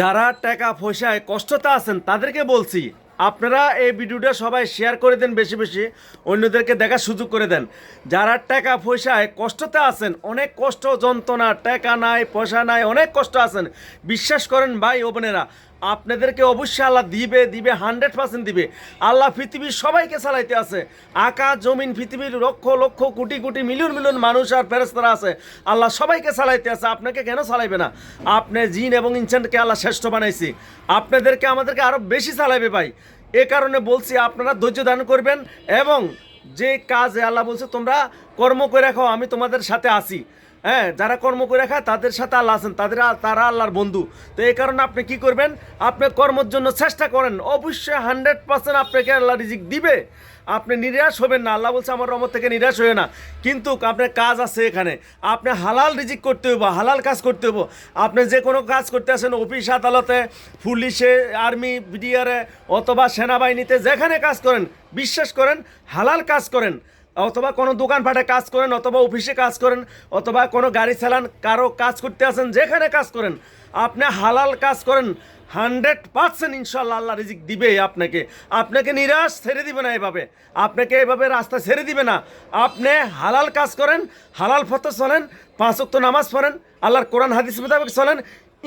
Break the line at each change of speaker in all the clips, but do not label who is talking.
যারা টাকা পয়সায় কষ্টতা আছেন, তাদেরকে বলছি, আপনারা এই ভিডিওটা সবাই শেয়ার করে দেন বেশি বেশি, অন্যদেরকে দেখার সুযোগ করে দেন। যারা টাকা পয়সায় কষ্টতে আছেন, অনেক কষ্ট, যন্ত্রণা, টাকা নাই, পয়সা নাই, অনেক কষ্ট আছেন, বিশ্বাস করেন ভাই ও বোনেরা আপনাদেরকে অবশ্যই আল্লাহ দিবে দিবে হান্ড্রেড পার্সেন্ট দিবে। আল্লাহ পৃথিবীর সবাইকে চালাইতে আছে। আকাশ জমিন, পৃথিবীর লক্ষ লক্ষ, কোটি কোটি, মিলিয়ন মিলিয়ন মানুষ আর ফেরস্তারা আছে। আল্লাহ সবাইকে চালাইতে আছে। আপনাকে কেন চালাইবে না? আপনি জিন এবং ইনসানকে আল্লাহ শ্রেষ্ঠ বানাইছি। আপনাদেরকে, আমাদেরকে আরও বেশি চালাইবে ভাই। এ কারণে বলছি, আপনারা ধৈর্য দান করবেন এবং যে কাজে আল্লাহ বলছে, তোমরা কর্ম করে রাখো, আমি তোমাদের সাথে আছি। হ্যাঁ যারা কর্ম করে খায়, তাদের সাথে আল্লাহ আছেন, তাদের তারা আল্লাহর বন্ধু। তো এই কারণে আপনি কি করবেন? আপনি কর্মের জন্য চেষ্টা করেন। অবশ্যই হান্ড্রেড পার্সেন্ট আপনাকে আল্লাহ রিজিক দিবে। আপনি নিরাশ হবেন না। আল্লাহ বলছে, আমার রমত থেকে নিরাশ হয়ে না। কিন্তু আপনার কাজ আছে এখানে। আপনি হালাল রিজিক করতে হইব, হালাল কাজ করতে হইব। আপনি যে কোনো কাজ করতে আসেন, অফিস, আদালতে, পুলিশে, আর্মি, বিডিআরে অথবা সেনাবাহিনীতে, যেখানে কাজ করেন, বিশ্বাস করেন, হালাল কাজ করেন। অথবা কোনো দোকানপাটে কাজ করেন, অথবা অফিসে কাজ করেন, অথবা কোনো গাড়ি চালান, কারও কাজ করতে আসেন, যেখানে কাজ করেন, আপনি হালাল কাজ করেন, হান্ড্রেড পার্সেন্ট ইনশাল্লাহ আল্লাহ রিজিক দিবে আপনাকে। আপনাকে নিরাশ ছেড়ে দিবে না এভাবে। আপনাকে এভাবে রাস্তা ছেড়ে দিবে না। আপনি হালাল কাজ করেন, হালাল পথে চলেন পাঁচ ওয়াক্ত নামাজ পড়েন, আল্লাহর কোরআন, হাদিস মোতাবেক চলেন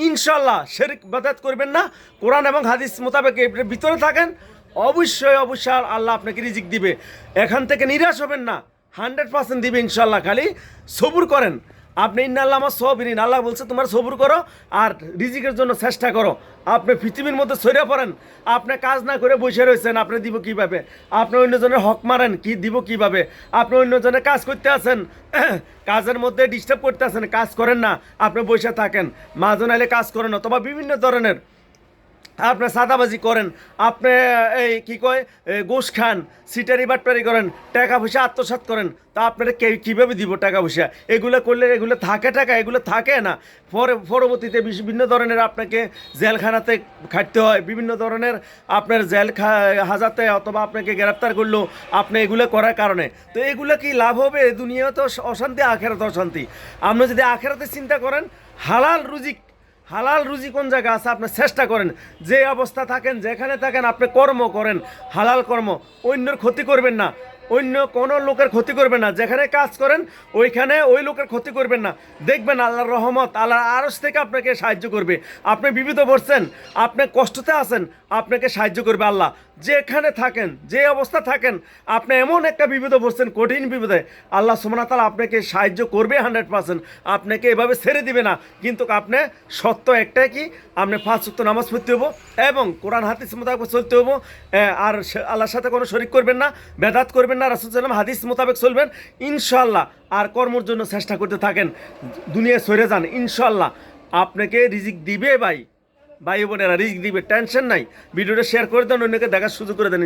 ইনশাল্লাহ শেরিক বাদাত করবেন না। কোরআন এবং হাদিস মোতাবেক ভিতরে থাকেন অবশ্যই অবশ্যই আল্লাহ আপনাকে রিজিক দিবে। এখান থেকে নিরাশ হবেন না। হান্ড্রেড পার্সেন্ট দিবে ইনশাল্লাহ খালি সবুর করেন। আপনি ইন্নাল্লাহ আমার সবিরিন। আল্লাহ বলছে, তোমার সবুর করো আর রিজিকের জন্য চেষ্টা করো। আপনি পৃথিবীর মধ্যে সরে পড়েন। আপনি কাজ না করে বসে রয়েছেন। আপনি দিব কীভাবে? আপনি অন্যজনের হক মারেন। কি দিব কীভাবে? আপনি অন্যজনের কাজ করতে আছেন। কাজের মধ্যে ডিস্টার্ব করতে আছেন। কাজ করেন না। আপনি বসে থাকেন। মাজন আইলে কাজ করেন। অথবা বিভিন্ন ধরনের আপনি সাদাবাজি করেন, আপনি এই কি কয় ঘুষ খান, সিটারি বাটপারি করেন, টাকা পয়সা আত্মসাৎ করেন, তা আপনারা কে কীভাবে দিব টাকা পয়সা? এগুলো করলে এগুলো থাকে টাকা, এগুলো থাকে না। পরে, পরবর্তীতে বিভিন্ন ধরনের আপনাকে জেলখানাতে খাটতে হয়, বিভিন্ন ধরনের আপনার জেল হাজাতে অথবা আপনাকে গ্রেপ্তার করল, আপনি এগুলো করার কারণে। তো এগুলো কি লাভ হবে? দুনিয়া তো অশান্তি, আখেরাতে অশান্তি। আপনি যদি আখেরাতে চিন্তা করেন, হালাল রুজিক হালাল রুজি কোন জায়গায় আছে? আপনি চেষ্টা করেন। যে অবস্থা থাকেন, যেখানে থাকেন, আপনি কর্ম করেন। হালাল কর্ম। অন্যের ক্ষতি করবেন না। অন্য কোনো লোকের ক্ষতি করবেন না। যেখানে কাজ করেন, ওইখানে ওই লোকের ক্ষতি করবেন না। দেখবেন আল্লাহর রহমত, আল্লাহর আরস থেকে আপনাকে সাহায্য করবে। আপনি বিবিধ পড়ছেন, আপনি কষ্টতে আছেন, আপনাকে সাহায্য করবে আল্লাহ। যেখানে থাকেন, যে অবস্থা থাকেন, আপনি এমন একটা বিপদে পড়ছেন, কঠিন বিপদে, আল্লাহ সুমনাতাল আপনাকে সাহায্য করবে হান্ড্রেড পার্সেন্ট। আপনাকে এভাবে ছেড়ে দিবে না। কিন্তু আপনি সত্য একটাই কি? আপনি পাঁচ সত্য নামাজ পড়তে হব এবং কোরআন, হাদিস মোতাবেক চলতে হব। আর আল্লাহর সাথে কোনো শরিক করবেন না, বেদাত করবেন না, রাসুল সাল্লাম হাদিস মোতাবেক চলবেন। ইনশাল্লাহ আর কর্মর জন্য চেষ্টা করতে থাকেন। দুনিয়া সরে যান ইনশাল্লাহ আপনাকে রিজিক দিবে ভাই। ভাই বোনেরা রিস্ক দিবে টেনশন নাই। ভিডিওটা শেয়ার করে দেন, অন্যকে দেখার সুযোগ করে দেন